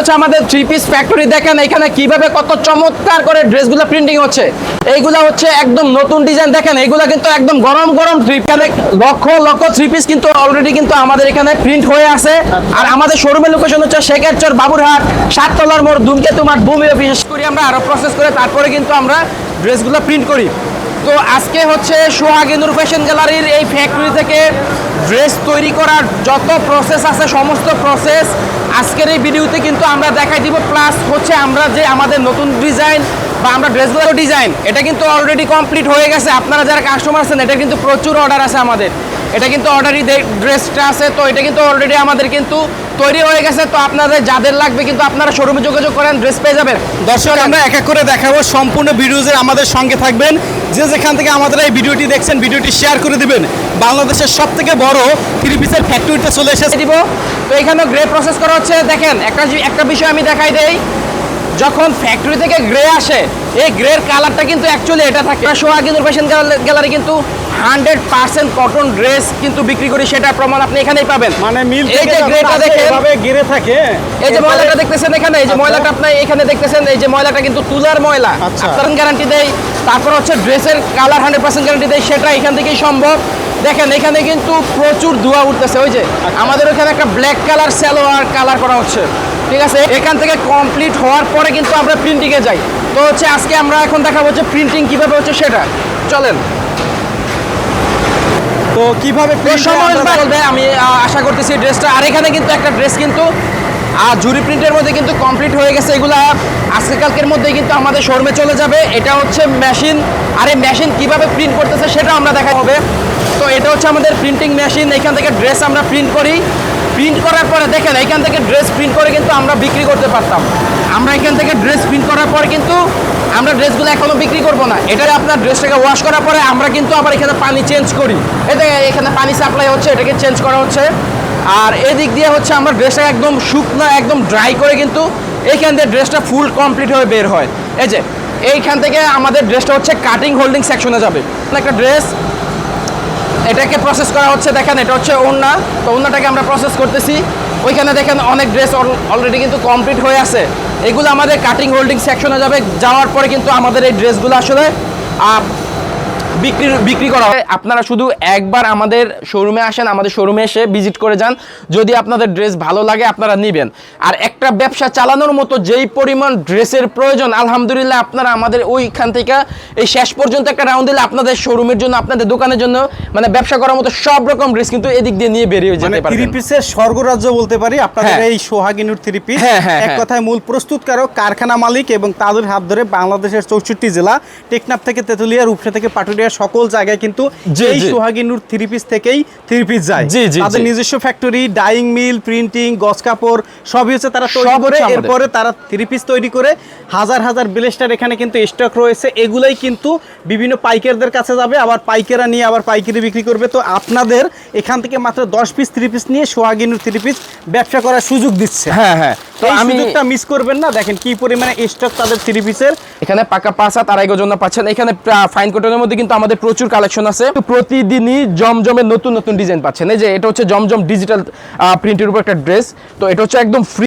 হচ্ছে আমাদের three piece factory দেখেন এখানে কীভাবে কত চমৎকার করে ড্রেসগুলো প্রিন্টিং হচ্ছে। এইগুলা হচ্ছে একদম নতুন ডিজাইন দেখেন, এইগুলা কিন্তু একদম গরম গরম three lakh lakh three piece কিন্তু অলরেডি কিন্তু আমাদের এখানে প্রিন্ট হয়ে আছে। আর আমাদের শোরুমের লোকেশন হচ্ছে শেখেরচর বাবুরহাট। সাততলার মোড় ধূমকেতু মাঠ ভূমি বিশেষ করি আমরা আরও প্রসেস করে তারপরে কিন্তু আমরা ড্রেসগুলো প্রিন্ট করি। তো আজকে হচ্ছে সোহাগিনুর ফ্যাশন গ্যালারির এই ফ্যাক্টরি থেকে ড্রেস তৈরি করার যত প্রসেস আছে, সমস্ত প্রসেস আজকের এই ভিডিওতে কিন্তু আমরা দেখাই দিব প্লাস হচ্ছে আমরা যে আমাদের নতুন ডিজাইন বা আমরা ড্রেসগুলো ডিজাইন এটা কিন্তু অলরেডি কমপ্লিট হয়ে গেছে। আপনারা যারা কাস্টমার আছেন, এটা কিন্তু প্রচুর অর্ডার আছে আমাদের। এটা কিন্তু অর্ডারই ড্রেসটা আছে, তো এটা কিন্তু অলরেডি আমাদের কিন্তু তৈরি হয়ে গেছে তো আপনাদের যাদের লাগবে কিন্তু আপনারা শোরুমে যোগাযোগ করেন ড্রেস পেয়ে যাবেন। দর্শক আমরা এক এক করে দেখাবো সম্পূর্ণ ভিডিওজের আমাদের সঙ্গে থাকবেন। যে যেখান থেকে আমাদের এই ভিডিওটি দেখছেন ভিডিওটি শেয়ার করে দিবেন। বাংলাদেশের সব থেকে বড় থ্রি পিসের ফ্যাক্টরিতে চলে এসেছে। দিব তো এখানেও গ্রে প্রসেস করা হচ্ছে। দেখেন একটা একটা বিষয় আমি দেখাই দেই। যখন ফ্যাক্টরি থেকে গ্রে আসে এই গ্রের কালারটা কিন্তু অ্যাকচুয়ালি এটা থাকে। সোহাগিনুর ফ্যাশন গ্যালারি কিন্তু হান্ড্রেড পার্সেন্ট কটন ড্রেস কিন্তু বিক্রি করি সেটার প্রমাণ আপনি এখানেই পাবেন। মানে মিল এই যে গ্রেটা এভাবে গিরে থাকে। এই যে ময়লাটা দেখতেছেন এখানে এই যে আচ্ছা। ময়লাটা আপনি এখানে দেখতেছেন এই যে ময়লাটা কিন্তু তুলার ময়লা। আচ্ছা। গ্যারান্টি দেয় তারপর হচ্ছে ড্রেসের কালার হান্ড্রেড পার্সেন্ট গ্যারান্টি দেয় সেটা এখান থেকেই সম্ভব। দেখেন এখানে কিন্তু প্রচুর ধোয়া উঠতেছে ওই যে। আমাদের ওখানে একটা ব্ল্যাক কালার স্যালোয়ার কালার করা হচ্ছে। ঠিক আছে? এখান থেকে কমপ্লিট হওয়ার পরে কিন্তু আমরা প্রিন্টিংয়ে যাই। তো হচ্ছে আজকে আমরা এখন দেখাবো হচ্ছে প্রিন্টিং কীভাবে হচ্ছে সেটা। চলেন। তো কীভাবে বলবে? আমি আশা করতেছি ড্রেসটা। আর এখানে কিন্তু একটা ড্রেস কিন্তু আর জুরি প্রিন্টের মধ্যে কিন্তু কমপ্লিট হয়ে গেছে। এগুলা আজকে কালকের মধ্যেই কিন্তু আমাদের শোরুমে চলে যাবে। এটা হচ্ছে মেশিন আর এই মেশিন কীভাবে প্রিন্ট করতেছে সেটা আমরা দেখা হবে তো এটা হচ্ছে আমাদের প্রিন্টিং মেশিন এখান থেকে ড্রেস আমরা প্রিন্ট করি। প্রিন্ট করার পরে দেখেন, এখান থেকে ড্রেস প্রিন্ট করে কিন্তু আমরা বিক্রি করতে পারতাম। আমরা এখান থেকে ড্রেস প্রিন্ট করার পর কিন্তু আমরা ড্রেসগুলো এখনও বিক্রি করব না। এটা আপনার ড্রেসটাকে ওয়াশ করার পরে আমরা কিন্তু আবার এখানে পানি চেঞ্জ করি। এটা এখানে পানি সাপ্লাই হচ্ছে, এটাকে চেঞ্জ করা হচ্ছে। আর এদিক দিয়ে হচ্ছে আমরা ড্রেসটা একদম শুকনো, একদম ড্রাই করে কিন্তু এইখান দিয়ে ড্রেসটা ফুল কমপ্লিট হয়ে বের হয়। এই যে, এইখান থেকে আমাদের ড্রেসটা হচ্ছে কাটিং হোল্ডিং সেকশনে যাবে। একটা ড্রেস এটাকে প্রসেস করা হচ্ছে, দেখেন, এটা হচ্ছে ওড়না। তো ওড়নাটাকে আমরা প্রসেস করতেছি। ওইখানে দেখেন অনেক ড্রেস অলরেডি কিন্তু কমপ্লিট হয়ে আছে। এগুলো আমাদের কাটিং হোল্ডিং সেকশনে যাবে। যাওয়ার পরে কিন্তু আমাদের এই ড্রেসগুলো আসলে বিক্রি বিক্রি করা হয়। আপনারা শুধু একবার আমাদের শোরুমে আসেন আমাদের শোরুমে এসে ভিজিট করে যান। যদি আপনাদের ড্রেস ভালো লাগে আপনারা নেবেন। আর একটা ব্যবসা চালানোর মতো যেই পরিমাণ ড্রেসের প্রয়োজন আলহামদুলিল্লাহ আপনারা আমাদের ওইখান থেকে এই শেষ পর্যন্ত একটা রাউন্ড দিলে আপনাদের শোরুমের জন্য আপনাদের দোকানের জন্য মানে ব্যবসা করার মতো সব রকম ড্রেস কিন্তু এদিক দিয়ে নিয়ে বেরিয়ে যেতে থ্রি পিসের স্বর্গরাজ্য বলতে পারি আপনাদের হ্যাঁ। এই সোহাগিনুর থ্রি পিস এক হ্যাঁ। কথায় মূল প্রস্তুতকারক কারখানা মালিক এবং তাদের হাত ধরে বাংলাদেশের চৌষট্টি জেলা টেকনাফ থেকে তেতুলিয়া রূপসা থেকে পাটুরিয়া সকল জায়গায় কিন্তু এই জি। সোহাগিনুর থ্রি পিস থেকেই থ্রি পিস যায়। তাদের নিজস্ব ফ্যাক্টরি ডাইং মিল প্রিন্টিং গজ কাপড় সবই হচ্ছে তারা তৈরি করে। এরপরে তারা থ্রি পিস তৈরি করে। হাজার হাজার ব্লেস্টার এখানে কিন্তু স্টক রয়েছে। এগুলাই কিন্তু বিভিন্ন পাইকারদের কাছে যাবে আবার পাইকাররা নিয়ে আবার পাইকারি বিক্রি করবে। তো আপনাদের এখান থেকে মাত্র দশ পিস থ্রি পিস নিয়ে সোহাগিনুর থ্রি পিস ব্যবসা করার সুযোগ দিচ্ছে। হ্যাঁ হ্যাঁ। তো তো আমি সুযোগটা মিস করবেন না। দেখেন কি পরিমাণে স্টক তাদের থ্রি পিসের এখানে পাকা পাঁচ হাত আড়াই গজন পাচ্ছেন। এখানে ফাইন কটনের মধ্যে কিন্তু আমাদের প্রচুর কালেকশন আছে। প্রতিদিনই জমজমের নতুন নতুন ডিজাইন পাচ্ছেন। এই যে, এটা হচ্ছে জমজম ডিজিটাল প্রিন্টের উপর একটা ড্রেস তো এটা হচ্ছে একদম ফ্রি